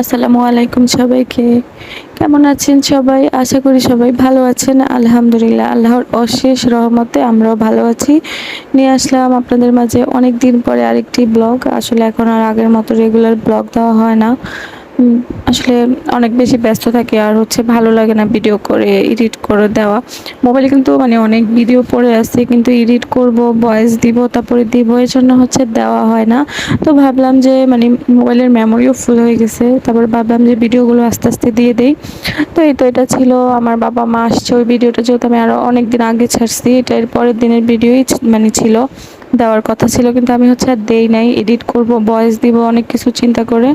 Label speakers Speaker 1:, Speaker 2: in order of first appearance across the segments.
Speaker 1: আসসালামু আলাইকুম সবাইকে। কেমন আছেন সবাই? আশা করি সবাই ভালো আছেন। আলহামদুলিল্লাহ, আল্লাহর অশেষ রহমতে আমরাও ভালো আছি। নিয়ে আসলাম আপনাদের মাঝে অনেক দিন পরে আরেকটি ব্লগ। আসলে এখন আর আগের মতো রেগুলার ব্লগ দেওয়া হয় না। আসলে অনেক বেশি ব্যস্ত থাকে আর হচ্ছে ভালো লাগে না ভিডিও করে এডিট করে দেওয়া। মোবাইলে কিন্তু মানে অনেক ভিডিও পড়ে আছে কিন্তু এডিট করব ভয়েস দিব, তারপরে দিব এর জন্য হচ্ছে দেওয়া হয় না। তো ভাবলাম যে মানে মোবাইলের মেমোরিও ফুল হয়ে গেছে, তারপর ভাবলাম যে ভিডিওগুলো আস্তে আস্তে দিয়ে দেই। তো এই তো এটা ছিল, আমার বাবা মা আসছে ওই ভিডিওটা যেহেতু আমি আরও অনেক দিন আগে ছাড়ছি, এটা এর পরের দিনের ভিডিওই মানে ছিল। দেওয়ার কথা ছিল, কিন্তু আমি হচ্ছে আর দেই নাই এডিট করব ভয়েস দিব, অনেক কিছু চিন্তা করে।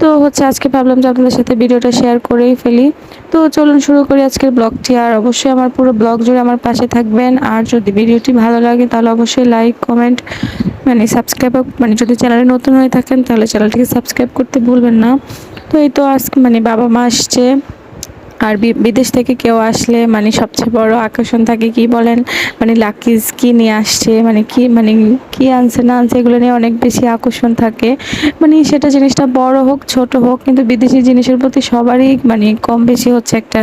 Speaker 1: তো হচ্ছে আজকে ভাবলাম যে আপনাদের সাথে ভিডিওটা শেয়ার করেই ফেলি। তো চলুন শুরু করি আজকের ব্লগটি আর অবশ্যই আমার পুরো ব্লগ জুড়ে আমার পাশে থাকবেন। আর যদি ভিডিওটি ভালো লাগে, তাহলে অবশ্যই লাইক কমেন্ট মানে সাবস্ক্রাইব মানে যদি চ্যানেলে নতুন হয়ে থাকেন, তাহলে চ্যানেলটিকে সাবস্ক্রাইব করতে ভুলবেন না। তো এই তো আজকে মানে বাবা মা আসছে। আর বিদেশ থেকে কেউ আসলে মানে সবচেয়ে বড় আকর্ষণ থাকে কি বলেন? মানে লাকিজ কি নিয়ে আসছে? মানে কি মানে কি আনছে, না আনছে, এগুলো নিয়ে অনেক বেশি আকর্ষণ থাকে। মানে সেটা জিনিসটা বড় হোক, ছোট হোক, কিন্তু বিদেশি জিনিসের প্রতি সবারই মানে কম বেশি হচ্ছে একটা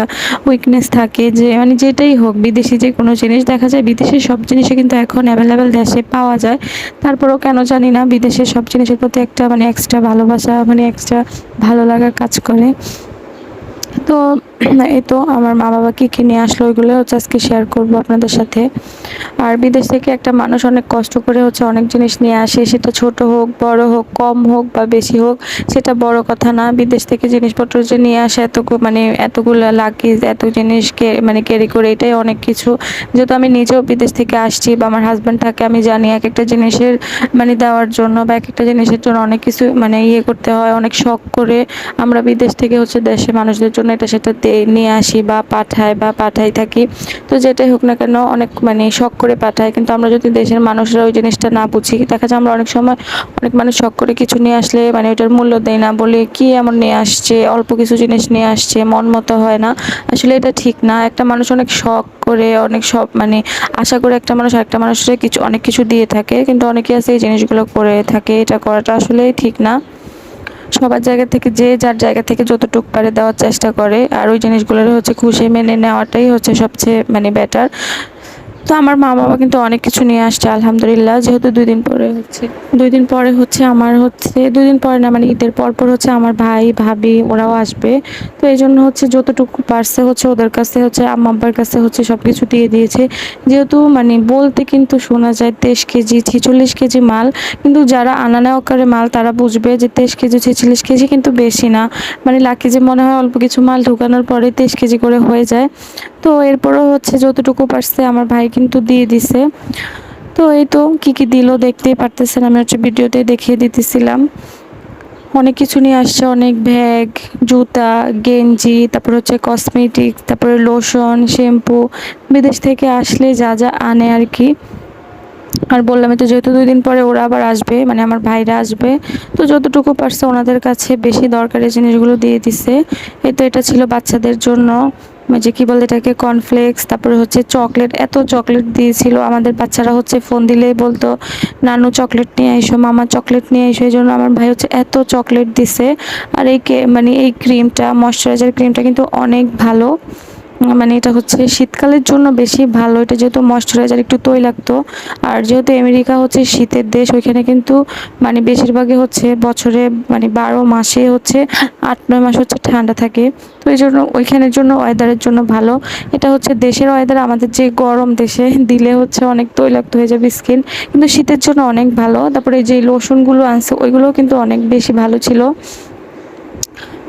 Speaker 1: উইকনেস থাকে যে মানে যেটাই হোক, বিদেশি যে কোনো জিনিস দেখা যায়, বিদেশের সব জিনিসই কিন্তু এখন অ্যাভেলেবেল দেশে পাওয়া যায়। তারপরেও কেন জানি না, বিদেশের সব জিনিসের প্রতি একটা মানে এক্সট্রা ভালোবাসা মানে এক্সট্রা ভালো লাগা কাজ করে। তো, এই তো আমার মা বাবা কী কী নিয়ে আসলো ওইগুলো হচ্ছে আজকে শেয়ার করব আপনাদের সাথে। আর বিদেশ থেকে একটা মানুষ অনেক কষ্ট করে হচ্ছে অনেক জিনিস নিয়ে আসে সেটা ছোট হোক, বড় হোক, কম হোক বা বেশি হোক, সেটা বড় কথা না। বিদেশ থেকে জিনিসপত্র যে নিয়ে আসে এত মানে এতগুলো লাগেজ এত জিনিস মানে ক্যারি করে, এটাই অনেক কিছু। যেহেতু আমি নিজেও বিদেশ থেকে আসছি বা আমার হাজব্যান্ড থাকে, আমি জানি এক একটা জিনিসের মানে দেওয়ার জন্য বা এক একটা জিনিসের জন্য অনেক কিছু মানে ইয়ে করতে হয়, অনেক শখ করে আমরা বিদেশ থেকে হচ্ছে দেশে মানুষদের জন্য এটা সেটা নিয়ে আসি বা পাঠাই বা পাঠাই থাকি। তো যেটাই হোক না কেন অনেক মানে শখ করে পাঠায় কিন্তু আমরা যদি দেশের মানুষরা ওই জিনিসটা না বুঝি, দেখা যায় আমরা অনেক সময় অনেক মানুষ শখ করে কিছু নিয়ে আসলে মানে ওইটার মূল্য দেয় না, বলে কি এমন নিয়ে আসছে, অল্প কিছু জিনিস নিয়ে আসছে, মন মতো হয় না। আসলে এটা ঠিক না। একটা মানুষ অনেক শখ করে, অনেক সব মানে আশা করে একটা মানুষ একটা মানুষের কিছু, অনেক কিছু দিয়ে থাকে। কিন্তু অনেকে আছে এই জিনিসগুলো করে থাকে। এটা করাটা আসলেই ঠিক না। সবার জায়গা থেকে, যে যার জায়গা থেকে যতটুকু পারে দেওয়ার চেষ্টা করে। আর ওই জিনিসগুলোর হচ্ছে খুশি মেনে নেওয়াটাই হচ্ছে সবচেয়ে মানে বেটার তো আমার মা বাবা কিন্তু অনেক কিছু নিয়ে আসছে, আলহামদুলিল্লাহ। যেহেতু দুই দিন পরে হচ্ছে দুই দিন পরে হচ্ছে আমার হচ্ছে দুই দিন পরে না মানে ঈদের পর পর হচ্ছে আমার ভাই, ভাবি ওরাও আসবে। তো এই জন্য হচ্ছে যতটুকু পারছে হচ্ছে ওদের কাছে হচ্ছে আম্মা আব্বার কাছে হচ্ছে সব কিছু দিয়ে দিয়েছে। যেহেতু মানে বলতে কিন্তু শোনা যায় তেইশ কেজি, ছেচল্লিশ কেজি মাল, কিন্তু যারা আনা নেওয়া করে মাল তারা বুঝবে যে তেইশ কেজি, ছেচল্লিশ কেজি কিন্তু বেশি না। মানে লাকি যে মনে হয় অল্প কিছু মাল ঢুকানোর পরে তেইশ কেজি করে হয়ে যায়। তো এরপরও হচ্ছে যতটুকু পারছে আমার ভাই কিন্তু দিয়ে দিছে। তো এই তো কী কী দিল দেখতেই পারতেছেন, আমি হচ্ছে ভিডিওতে দেখিয়ে দিতেছিলাম। অনেক কিছু নিয়ে আসছে, অনেক ব্যাগ, জুতা, গেঞ্জি, তারপর হচ্ছে কসমেটিক তারপরে লোশন শ্যাম্পু বিদেশ থেকে আসলে যা যা আনে আর কি। আর বললাম তো যেহেতু দুই দিন পরে ওরা আবার আসবে মানে আমার ভাইরা আসবে, তো যতটুকু পারছে ওনাদের কাছে বেশি দরকারি জিনিসগুলো দিয়ে দিছে। এই তো এটা ছিল বাচ্চাদের জন্য। যে কি বলে এটাকে কর্নফ্লেক্স তারপরে হচ্ছে চকলেট এত চকলেট দিয়েছিল। আমাদের বাচ্চারা হচ্ছে ফোন দিলেই বলতো, নানু চকলেট নিয়ে এসো, মামা চকলেট নিয়ে এসো। এই জন্য আমার ভাই হচ্ছে এত চকলেট দিছে। আর এই মানে এই ক্রিমটা ময়শ্চারাইজার ক্রিমটা কিন্তু অনেক ভালো। মানে এটা হচ্ছে শীতকালের জন্য বেশি ভালো। এটা যেহেতু ময়শ্চারাইজার একটু তৈলাক্ত আর যেহেতু আমেরিকা হচ্ছে শীতের দেশ, ওইখানে কিন্তু মানে বেশিরভাগই হচ্ছে বছরে মানে বারো মাসে হচ্ছে আট, নয় মাস হচ্ছে ঠান্ডা থাকে। তো এই জন্য ওইখানের জন্য ওয়েদারের জন্য ভালো। এটা হচ্ছে দেশের ওয়েদার আমাদের যে গরম দেশে দিলে হচ্ছে অনেক তৈলাক্ত হয়ে যাবে স্কিন কিন্তু শীতের জন্য অনেক ভালো। তারপরে যে লোশনগুলো আনছে, ওইগুলোও কিন্তু অনেক বেশি ভালো ছিল।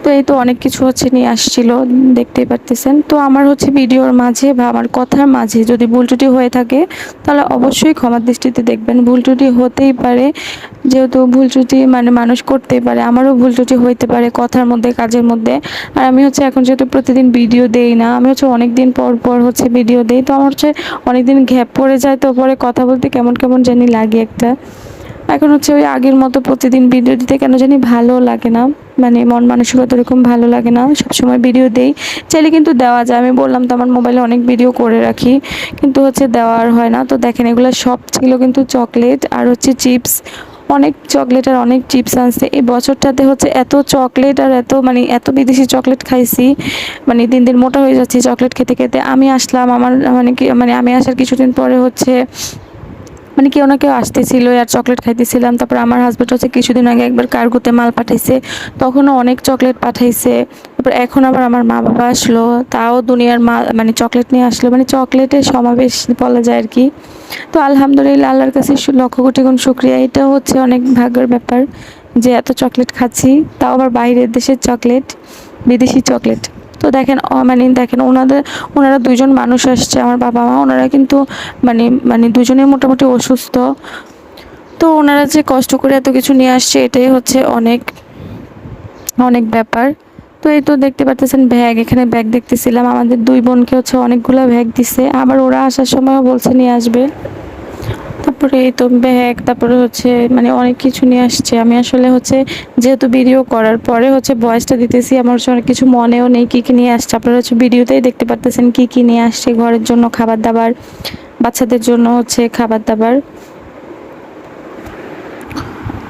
Speaker 1: তো এই তো অনেক কিছু হচ্ছে নিয়ে আসছিল, দেখতেই পারতেছেন। তো আমার হচ্ছে ভিডিওর মাঝে বা আমার কথার মাঝে যদি ভুল ত্রুটি হয়ে থাকে, তাহলে অবশ্যই ক্ষমার দৃষ্টিতে দেখবেন। ভুল ত্রুটি হতেই পারে, যেহেতু ভুল ত্রুটি মানে মানুষ করতেই পারে, আমারও ভুল ত্রুটি হইতে পারে কথার মধ্যে, কাজের মধ্যে। আর আমি হচ্ছে এখন যেহেতু প্রতিদিন ভিডিও দেই না, আমি হচ্ছে অনেক দিন পর পর হচ্ছে ভিডিও দেই, তো আমার হচ্ছে অনেক দিন গ্যাপ পড়ে যায়, তো পরে কথা বলতে কেমন কেমন জানি লাগে একটা। এখন হচ্ছে ওই আগের মতো প্রতিদিন ভিডিও দিতে কেন জানি ভালো লাগে না। মানে মন মানসিকতা এরকম ভালো লাগে না। সবসময় ভিডিও দেই। চাইলে কিন্তু দেওয়া যায়। আমি বললাম তো আমার মোবাইলে অনেক ভিডিও করে রাখি। কিন্তু হচ্ছে দেওয়ার হয় না। তো দেখেন, এগুলো সব ছিল কিন্তু চকলেট আর হচ্ছে চিপস অনেক চকলেট আর অনেক চিপস আনছে। এই বছরটাতে হচ্ছে এত চকলেট আর এত মানে এত বিদেশি চকলেট খাইছি। মানে দিন দিন মোটা হয়ে যাচ্ছি চকলেট খেতে খেতে। আমি আসলাম, আমার মানে কি মানে আমি আসার কিছুদিন পরে হচ্ছে মানে কেউ না কেউ আসতেছিল, আর চকলেট খাইতেছিলাম। তারপর আমার হাজব্যান্ড হচ্ছে কিছুদিন আগে একবার কার্গোতে মাল পাঠাইছে। তখনও অনেক চকলেট পাঠাইছে। তারপর এখন আবার আমার মা বাবা আসলো। তাও দুনিয়ার মা মানে চকলেট নিয়ে আসলো। মানে চকলেটের সমাবেশ বলা যায় আর কি। তো আলহামদুলিল্লাহ, আল্লাহর কাছে লক্ষ কোটি গুণ শুক্রিয়া। এটাও হচ্ছে অনেক ভাগ্যের ব্যাপার যে এত চকলেট খাচ্ছি। তাও আবার বাইরের দেশের চকলেট বিদেশি চকলেট তো দেখেন মানে দেখেন ওনাদের, ওনারা দুজন মানুষ আসছে, আমার বাবা মা, ওনারা কিন্তু মানে মানে দুজনেই মোটামুটি অসুস্থ। তো ওনারা যে কষ্ট করে এত কিছু নিয়ে আসছে, এটাই হচ্ছে অনেক অনেক ব্যাপার। তো এই তো দেখতে পাচ্ছেন ব্যাগ, এখানে ব্যাগ দেখতেছিলাম। আমাদের দুই বোনকে হচ্ছে অনেকগুলো ব্যাগ দিছে। আবার ওরা আসার সময়ও বলছে নিয়ে আসবে। তারপরে তো ব্যাগ তারপরে হচ্ছে মানে অনেক কিছু নিয়ে আসছে। আমি আসলে হচ্ছে যেহেতু ভিডিও করার পরে হচ্ছে ভয়েসটা দিতেছি, আমার হচ্ছে অনেক কিছু মনেও নেই কী কী নিয়ে আসছে। আপনারা হচ্ছে ভিডিওতেই দেখতে পারতেছেন কী কী নিয়ে আসছে ঘরের জন্য খাবার দাবার, বাচ্চাদের জন্য হচ্ছে খাবার দাবার।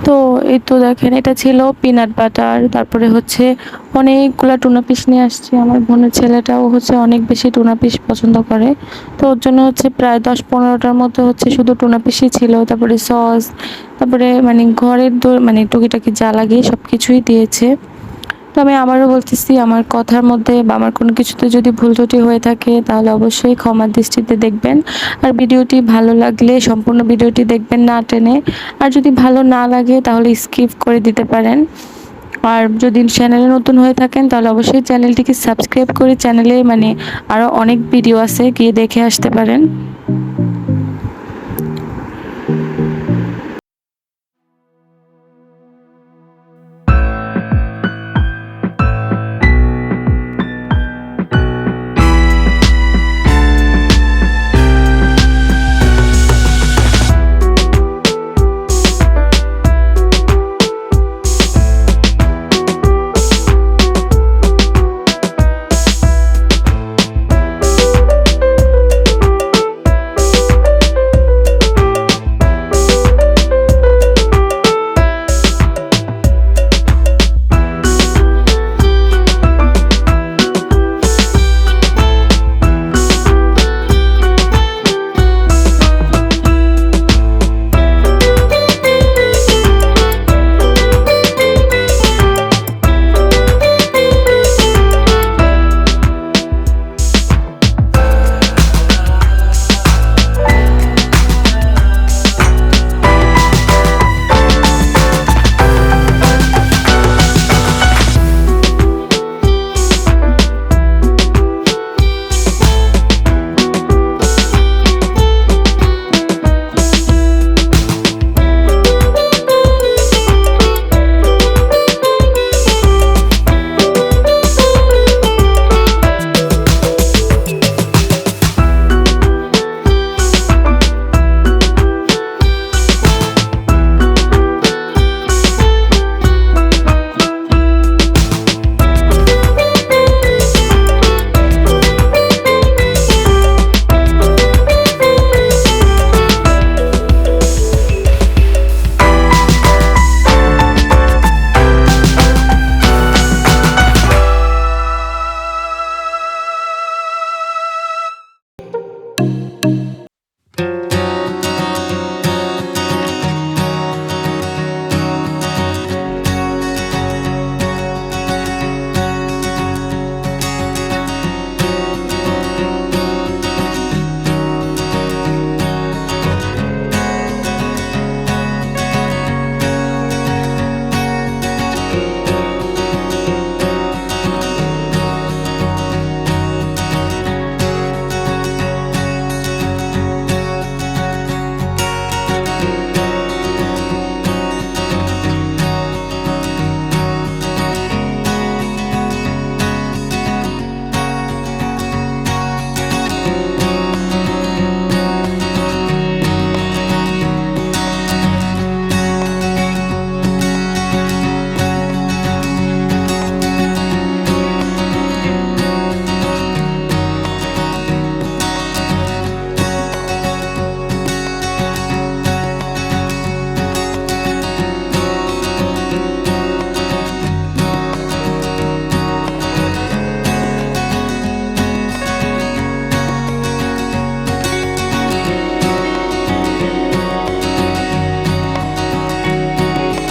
Speaker 1: তো এই তো দেখেন, এটা ছিল পিনাট বাটার তারপরে হচ্ছে অনেকগুলো টুনা পিস নিয়ে আসছি। আমার বোনের ছেলেটাও হচ্ছে অনেক বেশি টুনা পিস পছন্দ করে। তো ওর জন্য হচ্ছে প্রায় দশ পনেরোটার মতো হচ্ছে শুধু টুনা পিসই ছিল। তারপরে সস তারপরে মানে ঘরের মানে টুকিটাকি যা লাগে সব কিছুই দিয়েছে। তো আমি আবারও বলতেছি, আমার কথার মধ্যে বা আমার কোনো কিছুতে যদি ভুল ত্রুটি হয়ে থাকে, তাহলে অবশ্যই ক্ষমার দৃষ্টিতে দেখবেন। আর ভিডিওটি ভালো লাগলে সম্পূর্ণ ভিডিওটি দেখবেন না টেনে। আর যদি ভালো না লাগে, তাহলে স্কিপ করে দিতে পারেন। আর যদি চ্যানেলে নতুন হয়ে থাকেন, তাহলে অবশ্যই চ্যানেলটিকে সাবস্ক্রাইব করে চ্যানেলে মানে আরও অনেক ভিডিও আছে, গিয়ে দেখে আসতে পারেন।